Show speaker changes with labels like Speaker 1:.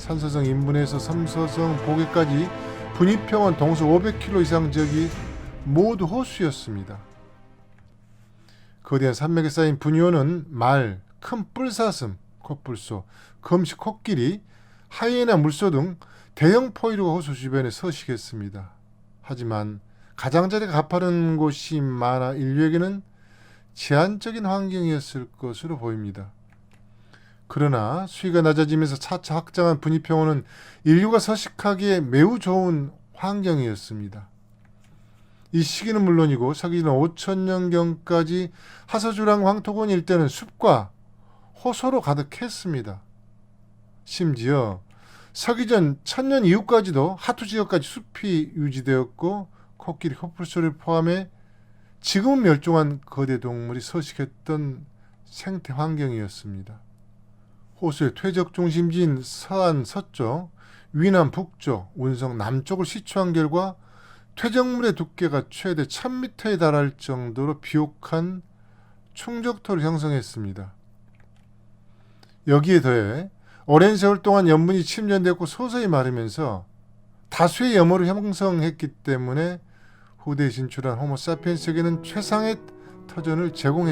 Speaker 1: 산서성 인분에서 삼서성 보게까지 분위평원 동서 500km 이상 지역이 모두 호수였습니다. 거대한 산맥에 쌓인 분이오는 말, 큰 뿔사슴, 코뿔소, 검시 코끼리, 하이에나 물소 등 대형 포유류가 호수 주변에 서식했습니다. 하지만 가장자리가 가파른 곳이 많아 인류에게는 제한적인 환경이었을 것으로 보입니다. 그러나 수위가 낮아지면서 차차 확장한 분위평원은 인류가 서식하기에 매우 좋은 환경이었습니다. 이 시기는 물론이고 서기는 5천년경까지 하서주랑 황토곤 일대는 숲과 호소로 가득했습니다. 심지어 서기전 천년 이후까지도 하투 지역까지 숲이 유지되었고 코끼리 코뿔소를 포함해 지금은 멸종한 거대 동물이 서식했던 생태 환경이었습니다. 호수의 퇴적 중심지인 서안 서쪽, 위남 북쪽, 운성 남쪽을 시추한 결과 퇴적물의 두께가 최대 1000m에 달할 정도로 비옥한 충적토를 형성했습니다. 여기에 더해 오랜 세월 동안 염분이 침전되었고 서서히 마르면서 다수의 염호를 형성했기 때문에 후대에 진출한 호모사피엔스에게는 최상의 터전을 제공했습니다.